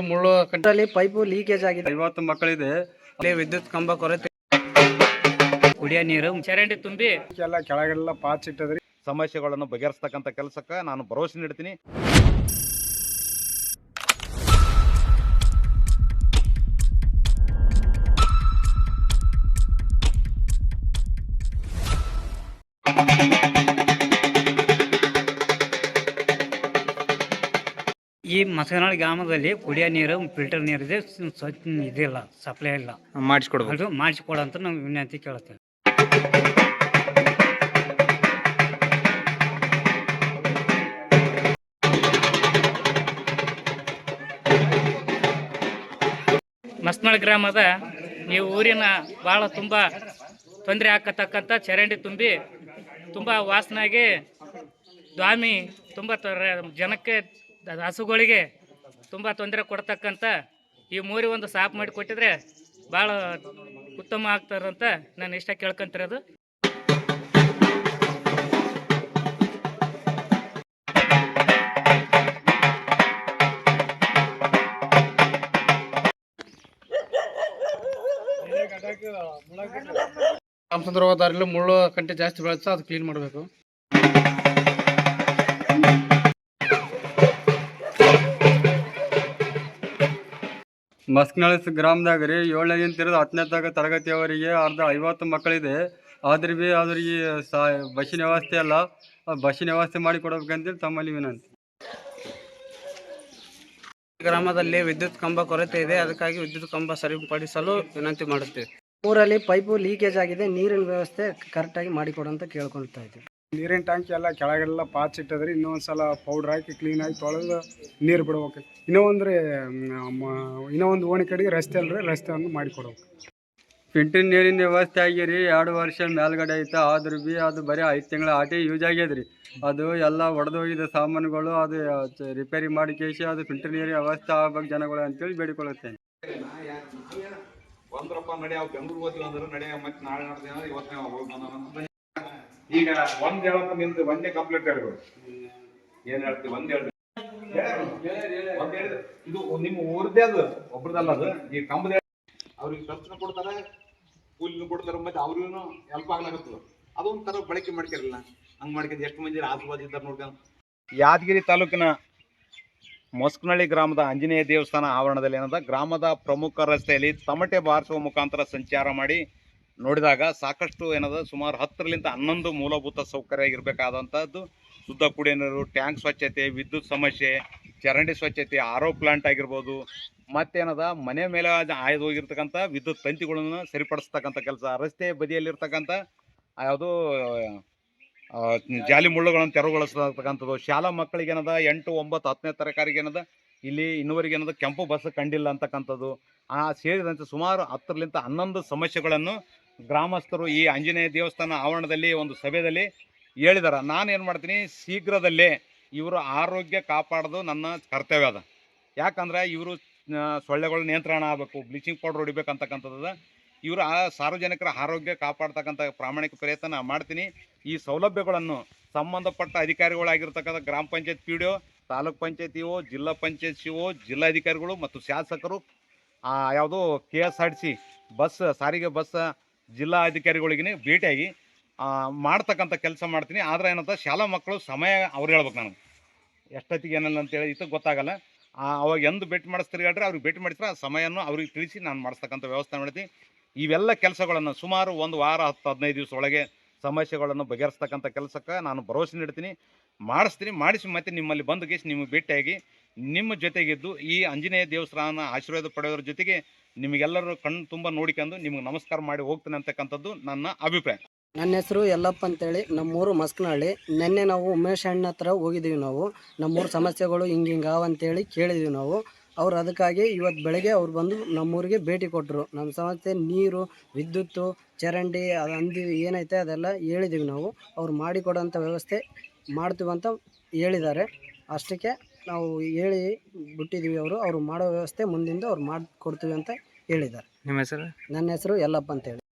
ಮುಳ್ಳು ಕಂಟ್ರಲ್ಲಿ pipe leakage ಆಗಿದೆ. ಐವತ್ತು ಮಕ್ಕಳಿದೆ. ಅಲ್ಲಿ ವಿದ್ಯುತ್ ಕಂಬ ಕೊರತೆ ಕುಡಿಯ ನೀರು. ಚರಂಡಿ ತುಂಬಿ. ಎಲ್ಲ ಕೆಳಗೆಲ್ಲ ಪಾಚ್ ಇಟ್ಟದ್ರಿ. ಸಮಸ್ಯೆಗಳನ್ನು ಬಗೆಹರಿಸ್ತಕ್ಕಂಥ ಕೆಲಸಕ್ಕೆ ನಾನು ಭರವಸೆ ನೀಡ್ತೀನಿ. ಈ ಮಸನಾಳ್ ಗ್ರಾಮದಲ್ಲಿ ಕುಡಿಯೋ ನೀರು ಫಿಲ್ಟರ್ ನೀರು ಇದೆ ಸ್ವಚ್ಛ ಇದಿಲ್ಲ ಸಪ್ಲೈ ಇಲ್ಲ. ಮಾಡಿಸ್ಕೊಡ್ಬೋದು ಅದು ಮಾಡಿಸ್ಕೊಡ ಅಂತ ನಾವು ವಿನಂತಿ ಕೇಳುತ್ತೇವೆ ಮಸ್ನಾಳ್ ಗ್ರಾಮದ ಈ ಊರಿನ ಭಾಳ ತುಂಬ ತೊಂದರೆ ಹಾಕತಕ್ಕಂಥ ಚರಂಡಿ ತುಂಬಿ ತುಂಬ ವಾಸನಾಗಿ ದ್ವಾಮಿ ತುಂಬ ತೊಂದರೆ ಜನಕ್ಕೆ ಹಸುಗಳಿಗೆ ತುಂಬ ತೊಂದರೆ ಕೊಡ್ತಕ್ಕಂಥ ಈ ಮೂರಿ ಒಂದು ಸಾಫ್ ಮಾಡಿ ಕೊಟ್ಟಿದ್ರೆ ಭಾಳ ಉತ್ತಮ ಆಗ್ತಾರಂತ ನಾನು ಇಷ್ಟ ಕೇಳ್ಕೊಂತಿರೋದು. ರಾಮಚಂದ್ರ ಮುಳ್ಳು ಕಂಟೆ ಜಾಸ್ತಿ ಬೆಳೆಸ ಅದು ಕ್ಲೀನ್ ಮಾಡಬೇಕು. ಮಸ್ಕ್ನಳ್ಳಿ ಗ್ರಾಮದಾಗ ರೀ ಏಳನೇ ತಿರುದು ಹತ್ತನೇ ತಗ ತರಗತಿಯವರಿಗೆ ಅರ್ಧ ಐವತ್ತು ಮಕ್ಕಳಿದೆ. ಆದ್ರೆ ಬಿ ಅವ್ರಿಗೆ ಸಾ ಬಸ್ಸಿನ ವ್ಯವಸ್ಥೆ ಅಲ್ಲ. ಬಸ್ಸಿನ ವ್ಯವಸ್ಥೆ ಮಾಡಿ ಕೊಡಬೇಕಂತೇಳಿ ತಮ್ಮಲ್ಲಿ ವಿನಂತಿ. ಗ್ರಾಮದಲ್ಲಿ ವಿದ್ಯುತ್ ಕಂಬ ಕೊರತೆ ಇದೆ. ಅದಕ್ಕಾಗಿ ವಿದ್ಯುತ್ ಕಂಬ ಸರಿಪಡಿಸಲು ವಿನಂತಿ ಮಾಡುತ್ತೇವೆ. ಊರಲ್ಲಿ ಪೈಪು ಲೀಕೇಜ್ ಆಗಿದೆ. ನೀರಿನ ವ್ಯವಸ್ಥೆ ಕರೆಕ್ಟಾಗಿ ಮಾಡಿಕೊಡಂತ ಕೇಳ್ಕೊಳ್ತಾ ಇದ್ದೀವಿ. ನೀರಿನ ಟ್ಯಾಂಕಿ ಎಲ್ಲ ಕೆಳಗೆಲ್ಲ ಪಾಚ್ ಇಟ್ಟದ್ರಿ ಇನ್ನೊಂದ್ಸಲ ಪೌಡ್ರ್ ಹಾಕಿ ಕ್ಲೀನ್ ಆಗಿ ತೊಳೆದು ನೀರು ಬಿಡ್ಬೇಕು. ಇನ್ನೊಂದ್ರೆ ಇನ್ನೊಂದು ಇನ್ನೂ ಒಂದು ಓಣಿ ಕಡೆಗೆ ರಸ್ತೆ ಅಲ್ರಿ ರಸ್ತೆಯನ್ನು ಮಾಡಿಕೊಡ್ಬೇಕು ಫಿಲ್ಟರ್ ನೀರಿನ ವ್ಯವಸ್ಥೆ ಆಗಿರಿ ಎರಡು ವರ್ಷ ಮೇಲ್ಗಡೆ ಐತೆ ಆದ್ರೂ ಬಿ ಅದು ಬರೀ ಐದು ತಿಂಗಳ ಆಟೇ ಯೂಸ್ ಆಗ್ಯದ್ರಿ. ಅದು ಎಲ್ಲ ಒಡೆದೋಗಿದ ಸಾಮಾನುಗಳು ಅದು ರಿಪೇರಿ ಮಾಡಿ ಕೇಸಿ ಅದು ಫಿಲ್ಟರ್ ನೀರಿನ ವ್ಯವಸ್ಥೆ ಆಗ್ಬೇಕು ಜನಗಳು ಅಂತೇಳಿ ಬೇಡಿಕೊಳ್ಳುತ್ತೇನೆ. ಒಂದ್ರಪ್ಪ ಬೆಂಗ್ಳೂರ್ ನಡೆಯ ಅಂದ್ರೆ ಮತ್ತೆ ನಾಳೆ ನಾಡ್ದು ಇವತ್ತೇ ಈಗ ಒಂದ್ ಹೇಳಪ್ಪ ನಿಮ್ದು ಒಂದೇ ಕಂಪ್ಲೀಟ್ ಹೇಳ್ಬೇಕು ಏನ್ ಹೇಳ್ತೀವಿ? ಒಂದ್ ಹೇಳ್ಬೇಕು ಒಂದ್ ಹೇಳಿದ್ರೆ ಇದು ನಿಮ್ಮ ಊರ್ದೇ ಅದು ಒಬ್ರದಲ್ಲ ಅದು. ಈ ಕಂಬದ ಅವ್ರಿಗೆ ಖರ್ಚು ಕೊಡ್ತಾರೆ ಕೂಲಿನ ಕೊಡ್ತಾರೆ ಮತ್ತೆ ಅವ್ರಿಗೂ ಹೆಲ್ಪ್ ಆಗ್ಲಾಗತ್ತದ ಅದೊಂದ್ ತರ ಬಳಕೆ ಮಾಡ್ಕಿರಲಿಲ್ಲ ಹಂಗ್ ಮಾಡ್ಕೊಂಡು ಎಷ್ಟು ಮಂದಿ ಆಜುಬಾಜು ಇದ್ದಾರೆ ನೋಡ್ಕೊಂಡು ಯಾದಗಿರಿ ತಾಲೂಕಿನ ಮೊಸ್ಕನಹಳ್ಳಿ ಗ್ರಾಮದ ಆಂಜನೇಯ ದೇವಸ್ಥಾನ ಆವರಣದಲ್ಲಿ ಏನದ ಗ್ರಾಮದ ಪ್ರಮುಖ ರಸ್ತೆಯಲ್ಲಿ ತಮಟೆ ಬಾರಿಸುವ ಮುಖಾಂತರ ಸಂಚಾರ ಮಾಡಿ ನೋಡಿದಾಗ ಸಾಕಷ್ಟು ಏನದ, ಸುಮಾರು ಹತ್ತರಲ್ಲಿಂದ ಹನ್ನೊಂದು ಮೂಲಭೂತ ಸೌಕರ್ಯ ಇರಬೇಕಾದಂಥದ್ದು ಶುದ್ಧ ಕುಡಿಯ ನೀರು, ಟ್ಯಾಂಕ್ ಸ್ವಚ್ಛತೆ, ವಿದ್ಯುತ್ ಸಮಸ್ಯೆ, ಚರಂಡಿ ಸ್ವಚ್ಛತೆ, ಆರೋ ಪ್ಲಾಂಟ್ ಆಗಿರ್ಬೋದು, ಮತ್ತೇನದ, ಮನೆ ಮೇಲೆ ಆಯ್ದು ಹೋಗಿರ್ತಕ್ಕಂಥ ವಿದ್ಯುತ್ ತಂತಿಗಳನ್ನು ಸರಿಪಡಿಸ್ತಕ್ಕಂಥ ಕೆಲಸ, ರಸ್ತೆ ಬದಿಯಲ್ಲಿರ್ತಕ್ಕಂಥ ಯಾವುದು ಜಾಲಿ ಮುಳ್ಳುಗಳನ್ನು ತೆರವುಗೊಳಿಸ್ತಕ್ಕಂಥದ್ದು, ಶಾಲಾ ಮಕ್ಕಳಿಗೆ ಏನದ, ಎಂಟು, ಒಂಬತ್ತು, ಹತ್ತನೇ ತರಕಾರಿಗೆ ಏನದ, ಇಲ್ಲಿ ಇನ್ನುವರೆಗೆ ಏನದ, ಕೆಂಪು ಬಸ್ ಕಂಡಿಲ್ಲ ಅಂತಕ್ಕಂಥದ್ದು, ಆ ಸೇರಿದಂತೆ ಸುಮಾರು ಹತ್ತರಲಿಂದ ಹನ್ನೊಂದು ಸಮಸ್ಯೆಗಳನ್ನು ಗ್ರಾಮಸ್ಥರು ಈ ಆಂಜನೇಯ ದೇವಸ್ಥಾನ ಆವರಣದಲ್ಲಿ, ಒಂದು ಸಭೆಯಲ್ಲಿ ಹೇಳಿದಾರೆ ನಾನು ಏನು ಮಾಡ್ತೀನಿ, ಶೀಘ್ರದಲ್ಲೇ ಇವರು ಆರೋಗ್ಯ ಕಾಪಾಡೋದು ನನ್ನ ಕರ್ತವ್ಯ ಅದ. ಯಾಕಂದ್ರೆ ಇವರು ಸೊಳ್ಳೆಗಳ ನಿಯಂತ್ರಣ ಆಗಬೇಕು, ಬ್ಲೀಚಿಂಗ್ ಪೌಡರ್ ಹೊಡಿಬೇಕಂತಕ್ಕಂಥದ್ದು ಇವರು ಆ ಸಾರ್ವಜನಿಕರ ಆರೋಗ್ಯ ಕಾಪಾಡ್ತಕ್ಕಂಥ ಪ್ರಾಮಾಣಿಕ ಪ್ರಯತ್ನ ಮಾಡ್ತೀನಿ. ಈ ಸೌಲಭ್ಯಗಳನ್ನು ಸಂಬಂಧಪಟ್ಟ ಅಧಿಕಾರಿಗಳಾಗಿರ್ತಕ್ಕಂಥ ಗ್ರಾಮ panchayat P D O, taluk panchayat O, ಜಿಲ್ಲಾ ಪಂಚಾಯತ್ ಸಿ ಒ, ಜಿಲ್ಲಾಧಿಕಾರಿಗಳು ಮತ್ತು ಶಾಸಕರು ಯಾವುದು K S R T C, ಸಾರಿಗೆ ಬಸ್ ಜಿಲ್ಲಾ ಅಧಿಕಾರಿಗಳಿಗೆ ಭೇಟಿಯಾಗಿ ಮಾಡ್ತಕ್ಕಂಥ ಕೆಲಸ ಮಾಡ್ತೀನಿ. ಆದ್ರೆ ಏನಂತ, ಶಾಲಾ ಮಕ್ಕಳು ಸಮಯ ಅವ್ರು ಹೇಳ್ಬೇಕು ನಾನು ಎಷ್ಟೊತ್ತಿಗೆ ಏನಲ್ಲ ಅಂತೇಳಿ ಇದು ಗೊತ್ತಾಗಲ್ಲ. ಅವಾಗ ಎಂದು ಭೇಟಿ ಮಾಡಿಸ್ತೀರಿ ಹೇಳ್ರಿ, ಅವ್ರಿಗೆ ಭೇಟಿ ಮಾಡಿಸ್ರೆ ಆ ಸಮಯವನ್ನು ಅವ್ರಿಗೆ ತಿಳಿಸಿ ನಾನು ಮಾಡಿಸ್ತಕ್ಕಂಥ ವ್ಯವಸ್ಥೆ ಮಾಡ್ತೀನಿ. ಇವೆಲ್ಲ ಕೆಲಸಗಳನ್ನು ಸುಮಾರು ಒಂದು ವಾರ, ಹತ್ತು, ಹದಿನೈದು ದಿವಸ ಒಳಗೆ ಸಮಸ್ಯೆಗಳನ್ನು ಬಗೆಹರಿಸ್ತಕ್ಕಂಥ ಕೆಲಸಕ್ಕೆ ನಾನು ಭರವಸೆ ನೀಡ್ತೀನಿ. ಮಾಡಿಸ್ತೀನಿ, ಮಾಡಿಸಿ ಮತ್ತೆ ನಿಮ್ಮಲ್ಲಿ ಬಂದು ಗೇಸಿ ನಿಮಗೆ ಭೇಟಿಯಾಗಿ ನಿಮ್ಮ ಜೊತೆಗಿದ್ದು ಈ ಆಂಜನೇಯ ದೇವಸ್ಥಾನ ಆಶೀರ್ವಾದ ಪಡೆಯೋದ್ರ ಜೊತೆಗೆ ನಿಮಗೆಲ್ಲರೂ ಕಣ್ಣು ತುಂಬ ನೋಡಿಕೊಂಡು ನಿಮ್ಗೆ ನಮಸ್ಕಾರ ಮಾಡಿ ಹೋಗ್ತೇನೆ ಅಂತಕ್ಕಂಥದ್ದು ನನ್ನ ಅಭಿಪ್ರಾಯ. ನನ್ನ ಹೆಸರು ಯಲ್ಲಪ್ಪ ಅಂತೇಳಿ, ನಮ್ಮೂರು ಮಸ್ಕನಹಳ್ಳಿ. ನಿನ್ನೆ ನಾವು ಉಮೇಶ್ ಅಣ್ಣ ಹತ್ರ ಹೋಗಿದ್ದೀವಿ ನಾವು. ನಮ್ಮೂರು ಸಮಸ್ಯೆಗಳು ಹಿಂಗೆ ಹಿಂಗೆ ಅಂತೇಳಿ ಕೇಳಿದ್ದೀವಿ ನಾವು. ಅವ್ರು ಅದಕ್ಕಾಗಿ ಇವತ್ತು ಬೆಳಗ್ಗೆ ಅವ್ರು ಬಂದು ನಮ್ಮೂರಿಗೆ ಭೇಟಿ ಕೊಟ್ಟರು ನಮ್ಮ ಸಮಸ್ಯೆ ನೀರು, ವಿದ್ಯುತ್ತು, ಚರಂಡಿ, ಅದು ಅಂದಿ ಏನೈತೆ ಅದೆಲ್ಲ ಹೇಳಿದ್ದೀವಿ ನಾವು. ಅವ್ರು ಮಾಡಿಕೊಡೋಂಥ ವ್ಯವಸ್ಥೆ ಮಾಡ್ತೀವಂತ ಹೇಳಿದ್ದಾರೆ. ಅಷ್ಟಕ್ಕೆ ನಾವು ಹೇಳಿ ಬಿಟ್ಟಿದ್ದೀವಿ ಅವರು. ಅವ್ರು ಮಾಡೋ ವ್ಯವಸ್ಥೆ ಮುಂದಿಂದ ಅವ್ರು ಮಾಡಿಕೊಡ್ತೀವಿ ಅಂತ ಹೇಳಿದ್ದಾರೆ. ನಿಮ್ಮ ಹೆಸರು? ನನ್ನ ಹೆಸರು ಯಲ್ಲಪ್ಪ ಅಂತೇಳಿ